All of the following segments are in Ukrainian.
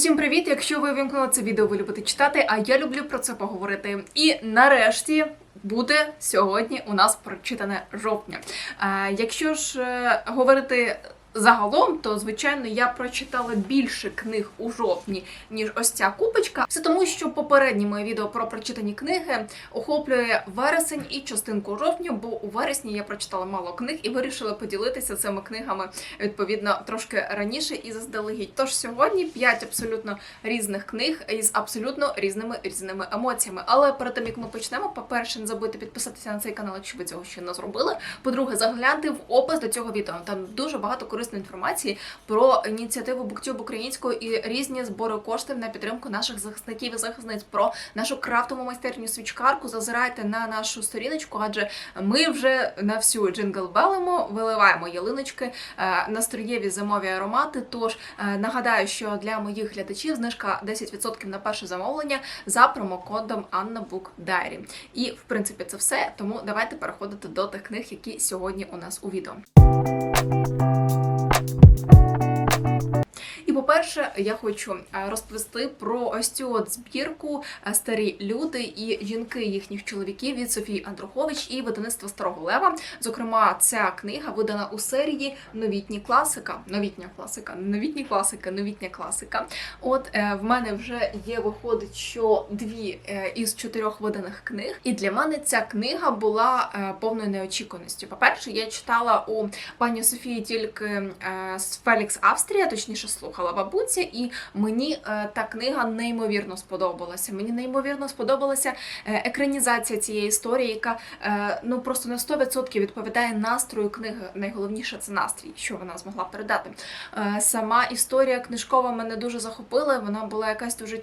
Усім привіт! Якщо ви вимкнули це відео, ви любите читати, а я люблю про це поговорити. І нарешті буде сьогодні у нас прочитане жовтня. Е, якщо ж е, говорити. Загалом, то звичайно я прочитала більше книг у жовтні, ніж ось ця купочка. Це тому, що попереднє моє відео про прочитані книги охоплює вересень і частинку жовтня, бо у вересні я прочитала мало книг і вирішила поділитися цими книгами відповідно трошки раніше і заздалегідь. Тож сьогодні п'ять абсолютно різних книг із абсолютно різними різними емоціями. Але перед тим як ми почнемо, по-перше, не забудьте підписатися на цей канал, якщо ви цього ще не зробили. По-друге, загляньте в опис до цього відео. Там дуже багато корисної інформації про ініціативу BookTube українською і різні збори коштів на підтримку наших захисників і захисниць про нашу крафтову майстерню свічкарку. Зазирайте на нашу сторіночку, адже ми вже на всю джингл белимо, виливаємо ялиночки, е, настроєві зимові аромати. Тож е, нагадаю, що для моїх глядачів знижка 10% на перше замовлення за промокодом Anna Book Diary. І в принципі це все. Тому давайте переходити до тих книг, які сьогодні у нас у відео. По-перше, я хочу е, розповісти про ось цю от збірку е, старі люди і жінки їхніх чоловіків від Софії Андрухович і видавництва Старого Лева. Зокрема, ця книга видана у серії Новітні класика. Новітня класика, новітні класика, новітня класика. От е, в мене вже є виходить, що дві із чотирьох виданих книг. І для мене ця книга була повною неочікуваністю. По-перше, я читала у пані Софії тільки з Фелікс Австрія, точніше слухала бабуці, і мені е, та книга неймовірно сподобалася. Мені неймовірно сподобалася е, екранізація цієї історії, яка е, ну просто на 100% відповідає настрою книги. Найголовніше це настрій, що вона змогла передати. Сама історія книжкова мене дуже захопила. Вона була якась дуже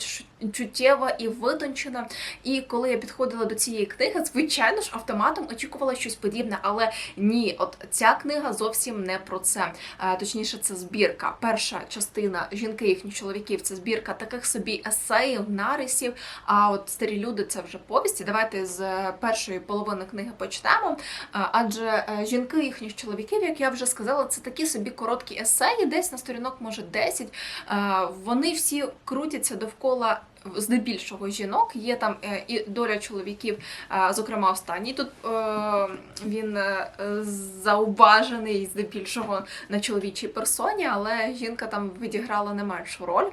чуттєва і витончена. І коли я підходила до цієї книги, звичайно ж, автоматом очікувала щось подібне, але ні, от ця книга зовсім не про це. Е, Точніше, це збірка. Перша частина жінки їхніх чоловіків це збірка таких собі есеїв, нарисів. А от старі люди це вже повісті. Давайте з е, першої половини книги почнемо. Е, Адже жінки їхніх чоловіків, як я вже сказала, це такі собі короткі есеї, десь на сторінок, може 10. Е, Вони всі крутяться довкола. Здебільшого жінок є там е, і доля чоловіків, зокрема останній. Тут е, він е, заубажений здебільшого на чоловічій персоні, але жінка там відіграла не меншу роль.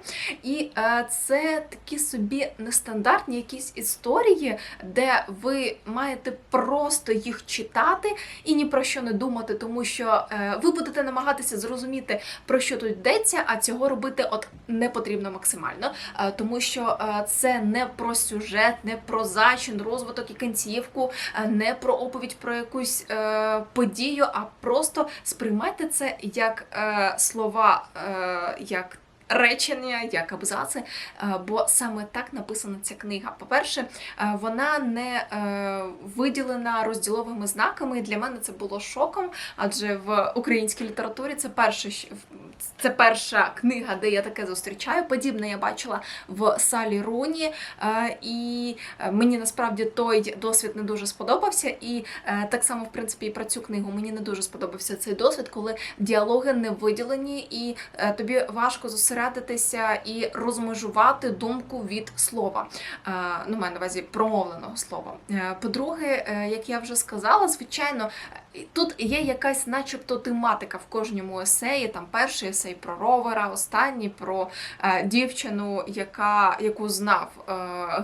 І це такі собі нестандартні якісь історії, де ви маєте просто їх читати і ні про що не думати, тому що ви будете намагатися зрозуміти, про що тут йдеться, а цього робити от не потрібно максимально, тому що це не про сюжет, не про зачин, розвиток і кінцівку, е, не про оповідь про якусь е, подію, а просто сприймайте це як е, слова, е, як. Речення як абзаци, е, бо саме так написана ця книга. По-перше, е, вона не е, виділена розділовими знаками. Для мене це було шоком, адже в українській літературі це перше це перша книга, де я таке зустрічаю. Подібне я бачила в Салі Руні, і мені насправді той досвід не дуже сподобався. І так само, в принципі, і про цю книгу мені не дуже сподобався цей досвід, коли діалоги не виділені, і тобі важко зосередитися і розмежувати думку від слова. Е, Ну, маю на увазі промовленого слова. Е, По-друге, е, як я вже сказала, звичайно, тут є якась, начебто, тематика в кожному есеї. Там перший есей про ровера, останній про е, дівчину, яка яку знав е,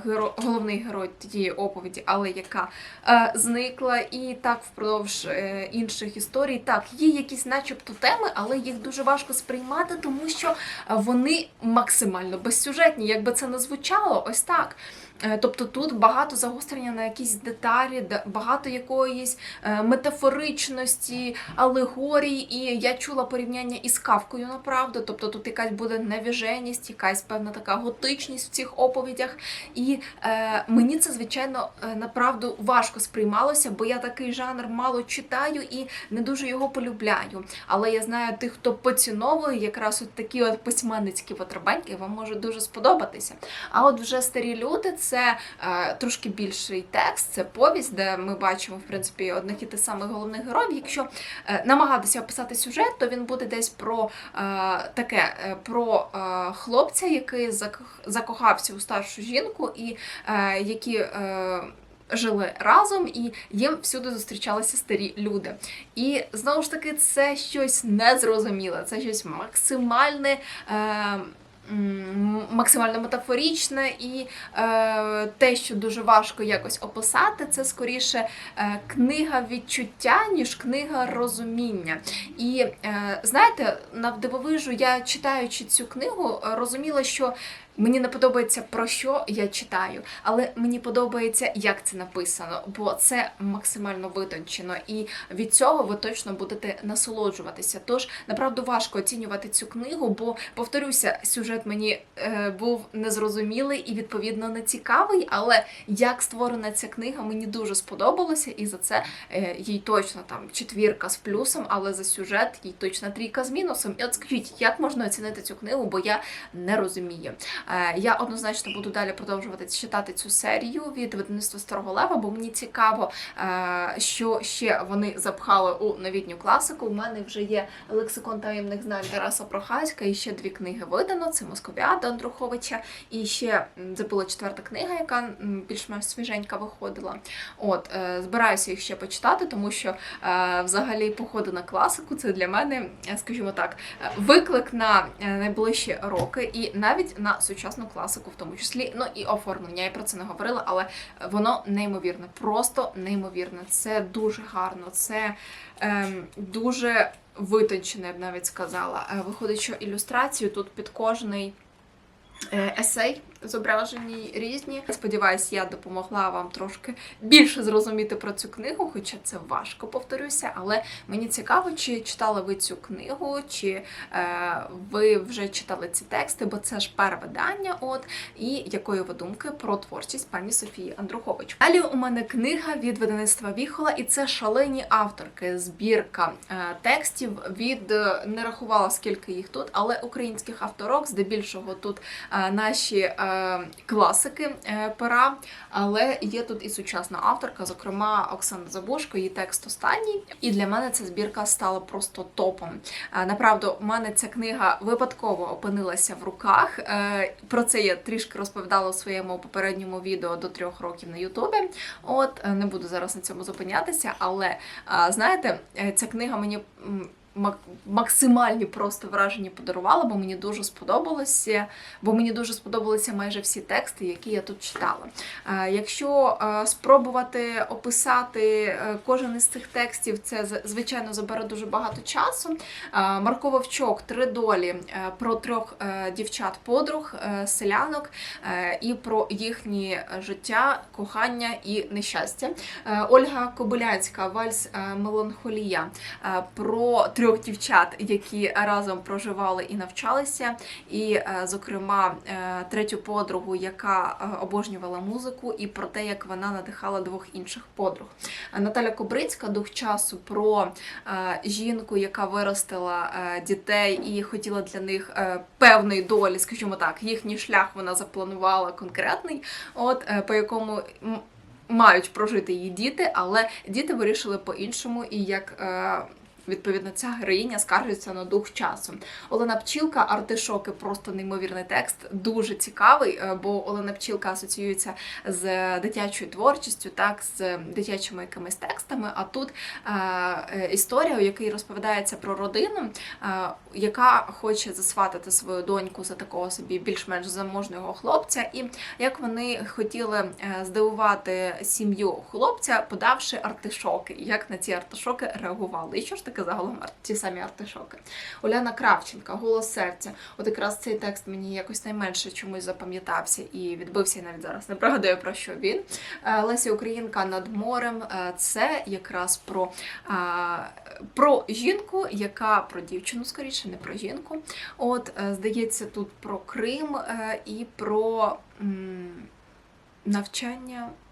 геро, головний герой тієї оповіді, але яка е, зникла, і так впродовж е, інших історій. Так, є якісь, начебто, теми, але їх дуже важко сприймати, тому що е, вони максимально безсюжетні, якби це не звучало, ось так. Е, Тобто тут багато загострення на якісь деталі, багато якоїсь е, метафоричності, алегорій, і я чула порівняння із кавкою, направду. Тобто тут якась буде невіженість, якась певна така готичність в цих оповідях. І е, мені це, звичайно, е, направду важко сприймалося, бо я такий жанр мало читаю і не дуже його полюбляю. Але я знаю тих, хто поціновує якраз от такі от письменницькі потребеньки, вам може дуже сподобатися. А от вже старі люди це е, трошки більший текст, це повість, де ми бачимо в принципі одних і тих самих головних героїв. Якщо е, намагатися описати сюжет, то він буде десь про е, таке про хлопця, який зак- закохався у старшу жінку, і які. Жили разом і їм всюди зустрічалися старі люди. І знову ж таки, це щось незрозуміле, це щось максимальне. Е, Максимально метафорічне і е, те, що дуже важко якось описати, це скоріше е, книга відчуття, ніж книга розуміння. І е, знаєте, навдивовижу, я читаючи цю книгу, розуміла, що Мені не подобається про що я читаю, але мені подобається, як це написано, бо це максимально витончено, і від цього ви точно будете насолоджуватися. Тож направду важко оцінювати цю книгу, бо повторюся, сюжет мені е, був незрозумілий і відповідно не цікавий. Але як створена ця книга, мені дуже сподобалося, і за це е, їй точно там четвірка з плюсом, але за сюжет їй точно трійка з мінусом. І от скажіть, як можна оцінити цю книгу, бо я не розумію. Е, Я однозначно буду далі продовжувати читати цю серію від видавництва Старого Лева, бо мені цікаво, е, що ще вони запхали у новітню класику. У мене вже є лексикон таємних знань Тараса Прохаська, і ще дві книги видано: це Московіада Андруховича, і ще це була четверта книга, яка більш-менш свіженька виходила. От е, збираюся їх ще почитати, тому що взагалі походи на класику це для мене, скажімо так, виклик на найближчі роки і навіть на сучасну класику, в тому числі. Ну і оформлення. Я про це не говорила, але воно неймовірне, просто неймовірне. Це дуже гарно, це ем, дуже витончене, я б навіть сказала. Е, Виходить, що ілюстрацію тут під кожний. е, Есей зображені різні. Сподіваюсь, я допомогла вам трошки більше зрозуміти про цю книгу, хоча це важко повторюся. Але мені цікаво, чи читали ви цю книгу, чи е, ви вже читали ці тексти, бо це ж перевидання. От і якої ви думки про творчість пані Софії Андрухович. Далі у мене книга від видавництва Віхола, і це шалені авторки, збірка е, текстів від е, не рахувала скільки їх тут, але українських авторок, здебільшого тут е, наші е, класики е, пера, але є тут і сучасна авторка, зокрема Оксана Забушко, її текст останній. І для мене ця збірка стала просто топом. Е, Направду, у мене ця книга випадково опинилася в руках. Е, Про це я трішки розповідала у своєму попередньому відео до трьох років на Ютубі. От е, не буду зараз на цьому зупинятися, але е, знаєте, е, ця книга мені. Максимальні просто враження подарувала, бо мені дуже сподобалося, бо мені дуже сподобалися майже всі тексти, які я тут читала. Е, Якщо е, спробувати описати е, кожен із цих текстів, це звичайно забере дуже багато часу. Марко Вовчок, три долі про трьох дівчат-подруг, селянок і про їхнє життя, кохання і нещастя. Ольга Кобилянська, Вальс Меланхолія про трьох дівчат, які разом проживали і навчалися. І, е, зокрема, е, третю подругу, яка е, обожнювала музику, і про те, як вона надихала двох інших подруг. Наталя Кобрицька, дух часу про жінку, яка виростила дітей і хотіла для них певної долі, скажімо так, їхній шлях вона запланувала конкретний, от по якому. Мають прожити її діти, але діти вирішили по-іншому, і як відповідно ця героїня скаржиться на дух часу. Олена Пчілка, артишоки, просто неймовірний текст, дуже цікавий, е, бо Олена Пчілка асоціюється з дитячою творчістю, так, з дитячими якимись текстами. А тут е, е, історія, у якій розповідається про родину, е, яка хоче засватати свою доньку за такого собі більш-менш заможного хлопця, і як вони хотіли е, здивувати сім'ю хлопця, подавши артишоки, як на ці артишоки реагували. І що ж таке загалом ті самі артишоки? Уляна Кравченка, голос серця. От якраз цей текст мені якось найменше чомусь запам'ятався і відбився я навіть зараз. Не пригадую про що він. Е, Леся Українка над морем. Е, Це якраз про, про жінку, яка про дівчину скоріше, не про жінку. От е, здається, тут про Крим е, і про навчання і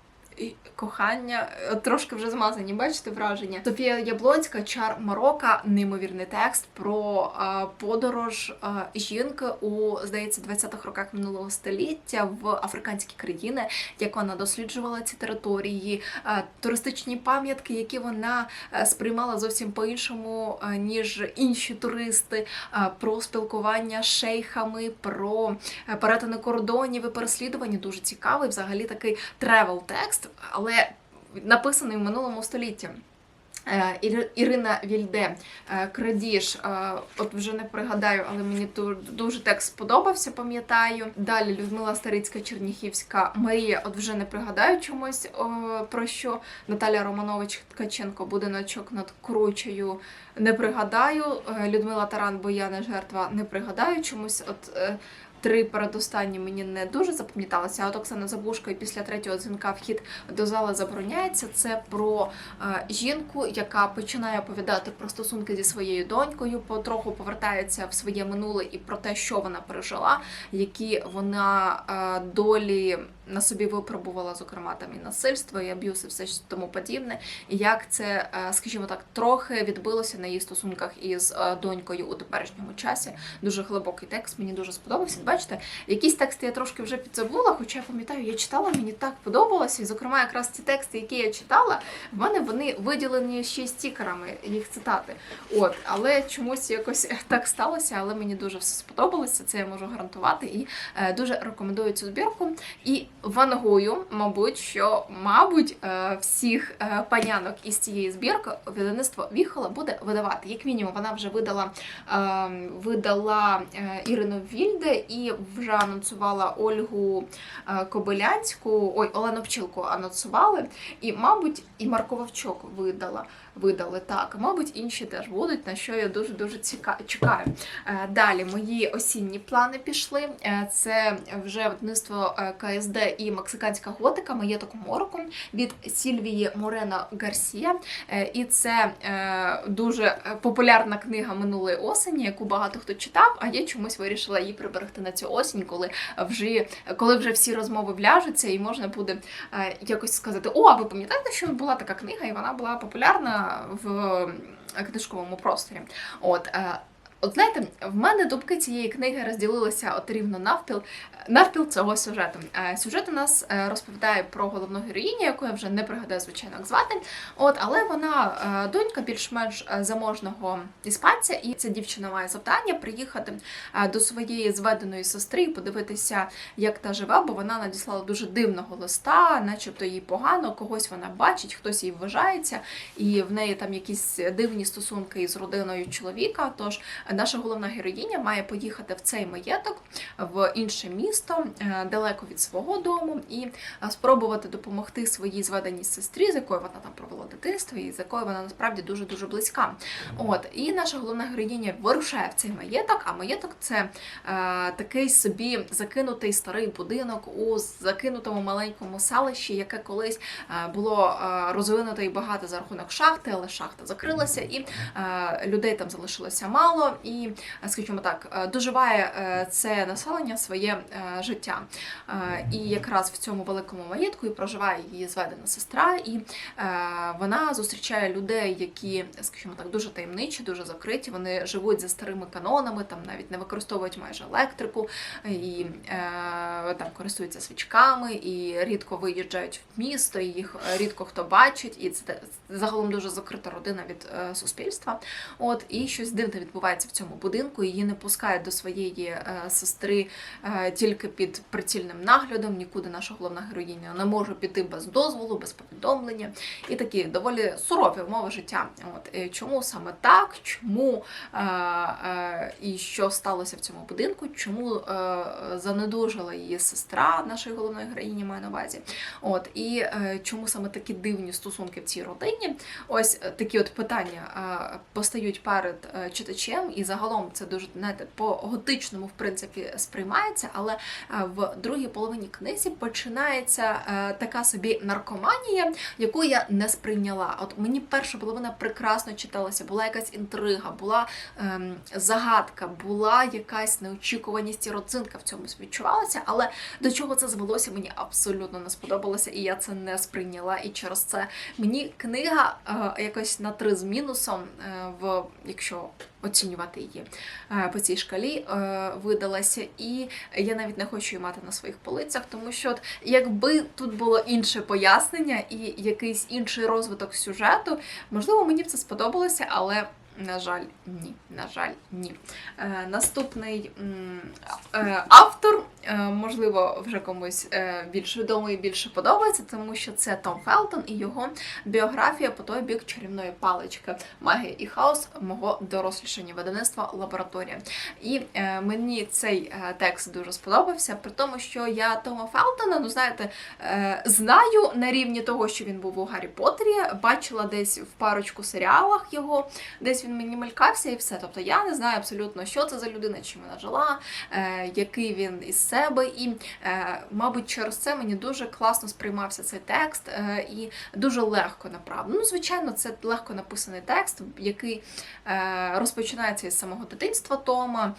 кохання е, трошки вже змазані, бачите враження. Софія Яблонська, чар Марокка, неймовірний текст про подорож жінки у здається 20-х роках минулого століття в африканські країни, як вона досліджувала ці території, туристичні пам'ятки, які вона е, сприймала зовсім по-іншому, е, ніж інші туристи, про спілкування з шейхами, про перетини кордонів і переслідування. Дуже цікавий, взагалі такий тревел але написаний в минулому столітті. Е, Ірина Вільде е, Крадіж, е, от вже не пригадаю, але мені ду- дуже текст сподобався, пам'ятаю. Далі Людмила Старицька, Черніхівська, Марія, от вже не пригадаю чомусь про що. Наталя Романович Ткаченко, будиночок над кручею. Не пригадаю. Людмила Таран, бо я не жертва, не пригадаю чомусь. От три передостанні мені не дуже запам'яталися. А от Оксана Забушка і після третього дзвінка вхід до зали забороняється. Це про е, жінку, яка починає оповідати про стосунки зі своєю донькою, потроху повертається в своє минуле і про те, що вона пережила, які вона е, долі на собі випробувала, зокрема там і насильство, і аб'юз, і все тому подібне. Як це, е, скажімо так, трохи відбилося на її стосунках із е, донькою у теперішньому часі. Дуже глибокий текст, мені дуже сподобався. Бачите, якісь тексти я трошки вже підзабула, хоча я пам'ятаю, я читала, мені так подобалося. І, зокрема, якраз ці тексти, які я читала, в мене вони виділені ще й стікерами, їх цитати. От, але чомусь якось так сталося, але мені дуже все сподобалося. Це я можу гарантувати. І е, дуже рекомендую цю збірку. І вангую, мабуть, що мабуть е, всіх е, панянок із цієї збірки видавництво Віхола буде видавати. Як мінімум, вона вже видала, е, видала е, Ірину Вільде і вже анонсувала Ольгу Кобилянську, ой, Олену Пчілку анонсували. І, мабуть, і Марко Вовчок видала. Видали так, мабуть, інші теж будуть, на що я дуже дуже чекаю. Е, Далі мої осінні плани пішли. Е, Це вже видавництво е, КСД і мексиканська готика Маєток Мороком від Сільвії Морено Гарсія. І це дуже популярна книга минулої осені, яку багато хто читав. А я чомусь вирішила її приберегти на цю осінь, коли вже коли вже всі розмови вляжуться, і можна буде якось сказати: О, а ви пам'ятаєте, що була така книга, і вона була популярна в е, книжковому просторі. От. От знаєте, в мене думки цієї книги розділилися от рівно навпіл. Навпіл цього сюжету. Е, Сюжет у нас е, розповідає про головну героїню, яку я вже не пригадаю, звичайно, як звати. От, але вона е, донька більш-менш заможного іспанця, і ця дівчина має завдання приїхати до своєї зведеної сестри і подивитися, як та живе, бо вона надіслала дуже дивного листа, начебто їй погано, когось вона бачить, хтось їй вважається, і в неї там якісь дивні стосунки із родиною чоловіка. Тож наша головна героїня має поїхати в цей маєток в інше місто, е, далеко від свого дому, і е, спробувати допомогти своїй зведеній сестрі, з якою вона там провела дитинство, і з якою вона насправді дуже дуже близька. От і наша головна героїня вирушає в цей маєток. А маєток це е, такий собі закинутий старий будинок у закинутому маленькому селищі, яке колись е, було розвинуто і багато за рахунок шахти, але шахта закрилася, і е, людей там залишилося мало. І, скажімо так, е, доживає е, це населення своє е, життя. І якраз в цьому великому маєтку і проживає її зведена сестра, і вона зустрічає людей, які, скажімо так, дуже таємничі, дуже закриті. Вони живуть за старими канонами, там навіть не використовують майже електрику, і там користуються свічками, і рідко виїжджають в місто, і їх рідко хто бачить, і це загалом дуже закрита родина від суспільства. От і щось дивне відбувається в цьому будинку. Її не пускають до своєї е, сестри е, тільки під прицільним наглядом. Нікуди наша головна героїня не може піти без дозволу, без повідомлення. І такі доволі сурові умови життя. От е, чому саме так? Чому і що сталося в цьому будинку? Чому занедужила її сестра, нашої головної героїні маю на увазі? От і чому саме такі дивні стосунки в цій родині? Ось такі от питання постають перед читачем, і загалом це дуже знаєте, по готичному в принципі сприймається, але е, в другій половині книзі починається е, така собі наркоманія, яку я не сприйняла. От мені перша половина прекрасно читалася, була якась інтрига, була ем, загадка, була якась неочікуваність і родзинка в цьому відчувалася, але до чого це звелося, мені абсолютно не сподобалося, і я це не сприйняла. І через це мені книга е, якось на три з мінусом, е, в якщо оцінювати її е, по цій шкалі, е, видалася. І я навіть не хочу її мати на своїх полицях, тому що от, якби тут було інше пояснення і якийсь інший розвиток сюжету, можливо, мені б це сподобалося, але. На жаль, ні. На жаль, ні. Е, наступний е, автор, можливо, вже комусь е, більш відомий і більше подобається, тому що це Том Фелтон і його біографія по той бік чарівної палички Магія і хаос мого дорослішання видавництва лабораторія. І е, мені цей е, текст дуже сподобався, при тому, що я Тома Фелтона, ну знаєте, е, знаю на рівні того, що він був у Гаррі Поттері, бачила десь в парочку серіалах його, десь він мені мелькався і все. Тобто я не знаю абсолютно, що це за людина, чим вона жила, е, який він із себе. І, е, мабуть, через це мені дуже класно сприймався цей текст е, і дуже легко направлено. Ну, звичайно, це легко написаний текст, який е, розпочинається із самого дитинства Тома,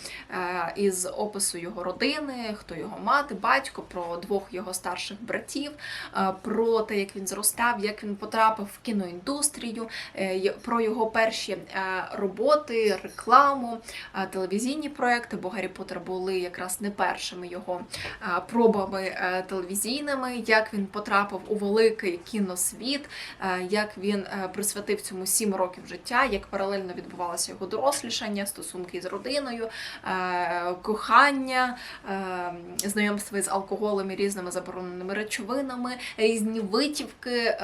із опису його родини, хто його мати, батько, про двох його старших братів, про те, як він зростав, як він потрапив в кіноіндустрію, про його перші роботи, рекламу, телевізійні проекти, бо Гаррі Поттер були якраз не першими його е, пробами е, телевізійними, як він потрапив у великий кіносвіт, е, як він присвятив цьому сім років життя, як паралельно відбувалося його дорослішання, стосунки з родиною, кохання, знайомство з алкоголем і різними забороненими речовинами, різні витівки,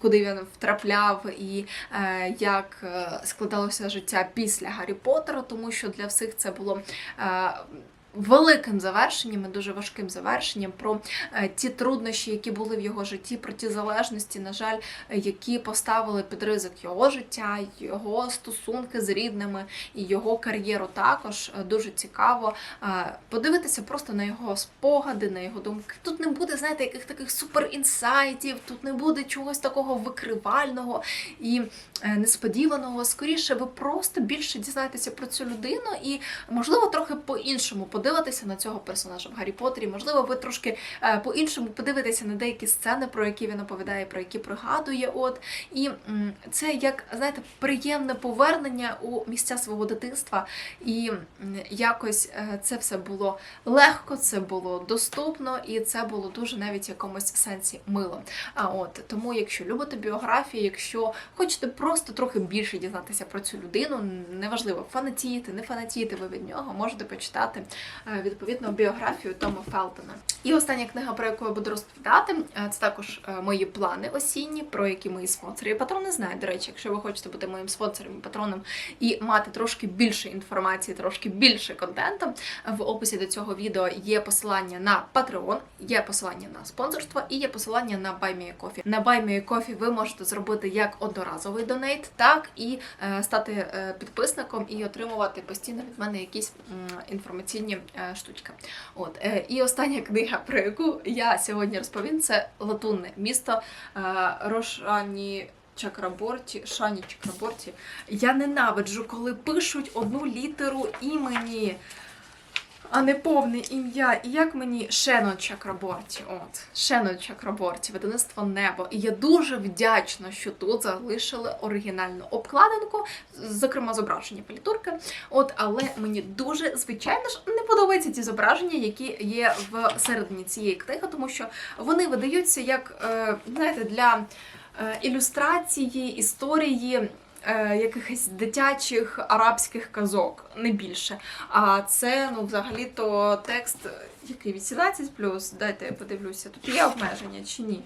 куди він втрапляв, і як складалося життя після Гаррі Поттера, тому що для всіх це було. Великим завершенням і дуже важким завершенням про е, ті труднощі, які були в його житті, про ті залежності, на жаль, які поставили під ризик його життя, його стосунки з рідними і його кар'єру також Е, дуже цікаво е, подивитися просто на його спогади, на його думки. Тут не буде, знаєте, яких таких суперінсайтів, тут не буде чогось такого викривального і несподіваного. Скоріше, ви просто більше дізнаєтеся про цю людину і, можливо, трохи по-іншому подивитися на цього персонажа в Гаррі Поттері. Можливо, ви трошки е, по-іншому подивитеся на деякі сцени, про які він оповідає, про які пригадує. От і це як знаєте, приємне повернення у місця свого дитинства. І якось е, це все було легко, це було доступно, і це було дуже навіть в якомусь сенсі мило. А от тому, якщо любите біографії, якщо хочете просто трохи більше дізнатися про цю людину, неважливо, фанатієте, не фанатієте ви від нього, можете почитати відповідно біографію Тома Фелтона. І остання книга, про яку я буду розповідати, е, це також е, мої плани осінні, про які мої спонсори і патрони знають. До речі, якщо ви хочете бути моїм спонсором і патроном і мати трошки більше інформації, трошки більше контенту, в описі до цього відео є посилання на Patreon, є посилання на спонсорство і є посилання на BuyMeACoffee. На BuyMeACoffee ви можете зробити як одноразовий донейт, так і е, стати е, підписником і отримувати постійно від мене якісь інформаційні е, штучки. От е, і остання книга, про яку я сьогодні розповім, це Латунне місто е, Рошані. Чакраборті, Шані Чакраборті. Я ненавиджу, коли пишуть одну літеру імені, а не повне ім'я. І як мені Шенон Чакраборті, от, Шенон Чакраборті, видавництво небо. І я дуже вдячна, що тут залишили оригінальну обкладинку, зокрема зображення палітурки. От, але мені дуже, звичайно ж, не подобаються ті зображення, які є в середині цієї книги, тому що вони видаються як, е, знаєте, для е, ілюстрації, історії. Е, Якихось дитячих арабських казок, не більше. А це, ну, взагалі-то текст, який 18 дайте я подивлюся, тут є обмеження чи ні?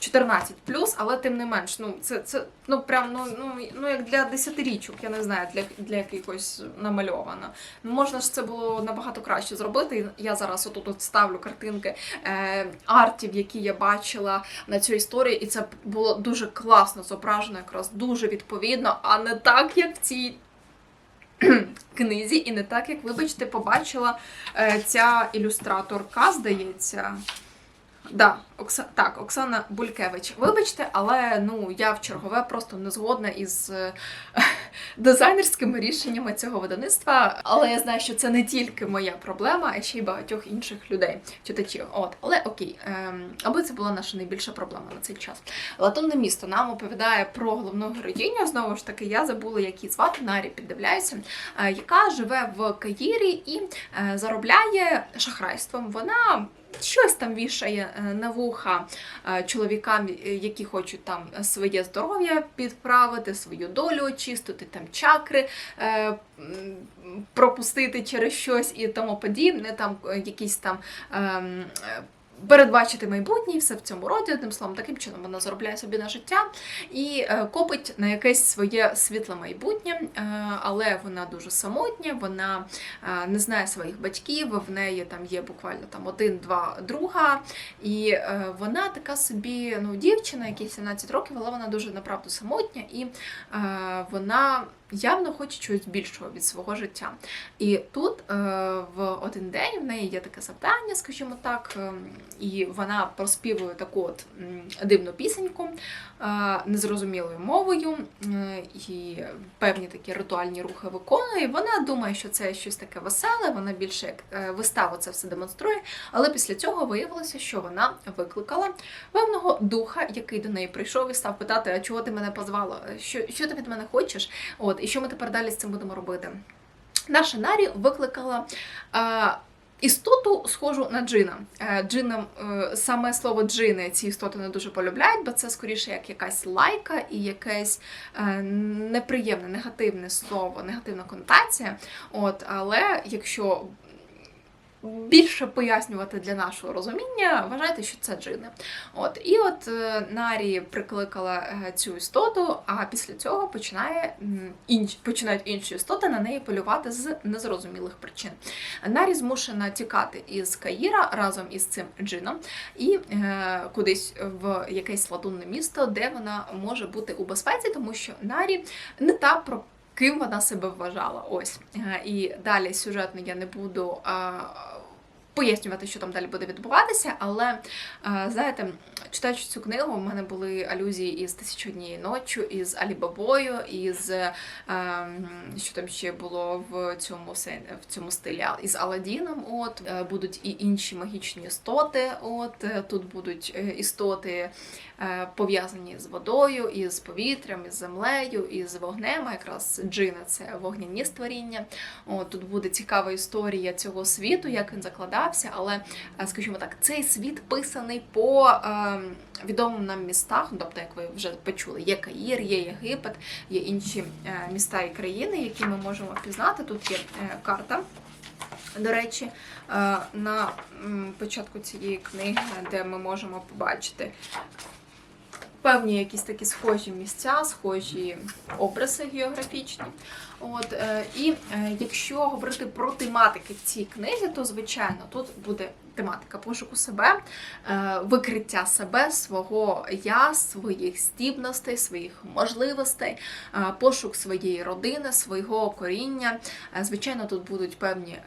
14 але тим не менш, ну це, це ну прям ну, ну, ну як для десятирічок, я не знаю, для, для якихось намальовано. Ну, Можна ж це було набагато краще зробити. Я зараз отут от ставлю картинки е, артів, які я бачила на цю історію, і це було дуже класно зображено, якраз дуже відповідно, а не так, як в цій книзі, і не так, як, вибачте, побачила е, ця ілюстраторка, здається. Да, Окса... Так, Оксана Булькевич. Вибачте, але ну я в чергове просто не згодна із е, дизайнерськими рішеннями цього видавництва. Але я знаю, що це не тільки моя проблема, а ще й багатьох інших людей, читачів. От, але окей, ем, аби це була наша найбільша проблема на цей час. Латунне місто нам оповідає про головну героїню. Знову ж таки, я забула, як її звати, Нарі піддивляюся, е, яка живе в Каїрі і е, заробляє шахрайством. Вона щось там вішає е, на вуха е, чоловікам, е, які хочуть там своє здоров'я підправити, свою долю очистити, там чакри пропустити через щось і тому подібне, там якісь там. Передбачити майбутнє, все в цьому роді, одним словом, таким чином вона заробляє собі на життя і е, копить на якесь своє світле майбутнє, е, але вона дуже самотня, вона е, не знає своїх батьків, в неї там є буквально там один-два друга, і вона така собі ну, дівчина, якій 17 років, але вона дуже направду самотня, і вона явно хоче чогось більшого від свого життя. І тут е, в один день в неї є таке завдання, скажімо так, е, і вона проспівує таку от дивну пісеньку е, незрозумілою мовою, і певні такі ритуальні рухи виконує. Вона думає, що це щось таке веселе, вона більше як виставу це все демонструє. Але після цього виявилося, що вона викликала певного духа, який до неї прийшов і став питати: а чого ти мене позвала? Що, що ти від мене хочеш? От, і що ми тепер далі з цим будемо робити? Наша Нарі викликала. А, Істоту схожу на джина. Е, Джинам е, саме слово джини ці істоти не дуже полюбляють, бо це скоріше як якась лайка і якесь е, неприємне, негативне слово, негативна конотація. От, але якщо більше пояснювати для нашого розуміння, вважайте, що це джини. От і от е, Нарі прикликала е, цю істоту, а після цього починає інш, починають інші істоти на неї полювати з незрозумілих причин. Нарі змушена тікати із Каїра разом із цим джином і е, кудись в якесь ладунне місто, де вона може бути у безпеці, тому що Нарі не та про. Ким вона себе вважала, ось. Е, і далі сюжетно я не буду пояснювати, що там далі буде відбуватися, але е, знаєте, читаючи цю книгу, у мене були алюзії із «Тисячу однієї ночі, із Алібабою, із е, що там ще було в цьому в цьому стилі із Аладдіном. От Е, будуть і інші магічні істоти. От тут будуть істоти пов'язані з водою, із повітрям, із землею, із вогнем. А якраз джина це вогняні створіння. От тут буде цікава історія цього світу, як він закладався, але, е, скажімо так, цей світ писаний по е, відомим нам містах. Тобто, як ви вже почули, є Каїр, є Єгипет, є інші е, міста і країни, які ми можемо впізнати. Тут є е, карта. До речі, на початку цієї книги, де ми можемо побачити певні якісь такі схожі місця, схожі образи географічні. От, е, і е, якщо говорити про тематики в цій книзі, то звичайно тут буде тематика пошуку себе, е, викриття себе, свого я, своїх здібностей, своїх можливостей, пошук своєї родини, свого коріння. Звичайно, тут будуть певні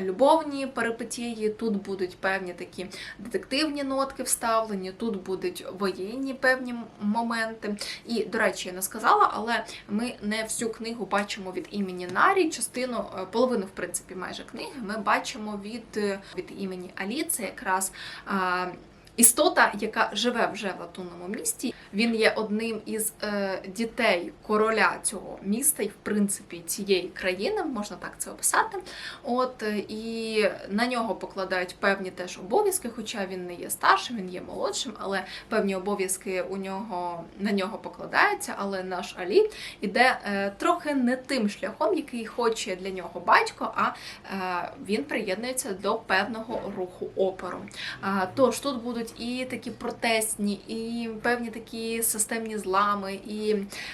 любовні перипетії, тут будуть певні такі детективні нотки вставлені, тут будуть воєнні певні моменти. І, до речі, я не сказала, але ми не всю книгу бачимо від імені Нарі. Частину, е, половину, в принципі, майже книги ми бачимо від, е, від імені Алі. Це якраз істота, яка живе вже в латунному місті. Він є одним із е, дітей короля цього міста і, в принципі, цієї країни, можна так це описати. От е, і на нього покладають певні теж обов'язки, хоча він не є старшим, він є молодшим, але певні обов'язки у нього на нього покладаються. Але наш Алі іде е, трохи не тим шляхом, який хоче для нього батько, а е, він приєднується до певного руху опору. А, Тож тут будуть будуть і такі протестні, і певні такі системні злами, і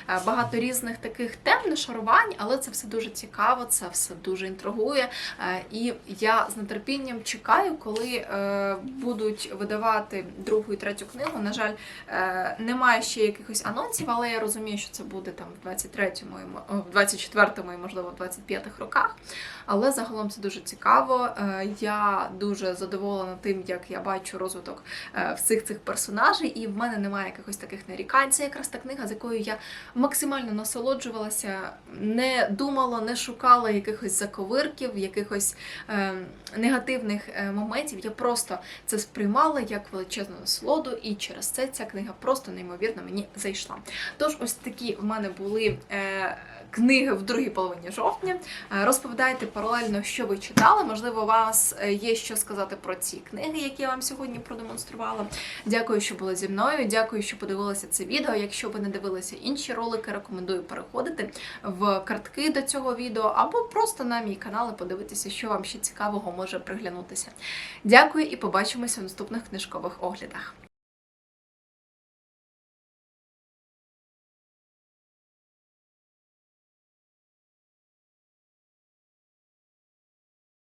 е, багато різних таких тем нашарувань, але це все дуже цікаво, це все дуже інтригує. Е, І я з нетерпінням чекаю, коли е, будуть видавати другу і третю книгу. На жаль, немає ще якихось анонсів, але я розумію, що це буде там в 23-му, і мо- в 24-му і можливо в 25-х роках. Але загалом це дуже цікаво. Е, Я дуже задоволена тим, як я бачу розвиток е, всіх цих персонажей, і в мене немає якихось таких нарікань. Це якраз та книга, з якою я максимально насолоджувалася, не думала, не шукала якихось заковирків, якихось е, негативних моментів. Я просто це сприймала як величезну насолоду, і через це ця книга просто неймовірно мені зайшла. Тож, ось такі в мене були. Книги в другій половині жовтня. Е, Розповідайте паралельно, що ви читали. Можливо, у вас е, є що сказати про ці книги, які я вам сьогодні продемонструвала. Дякую, що були зі мною. Дякую, що подивилися це відео. Якщо ви не дивилися інші ролики, рекомендую переходити в картки до цього відео або просто на мій канал і подивитися, що вам ще цікавого може приглянутися. Дякую і побачимося в наступних книжкових оглядах.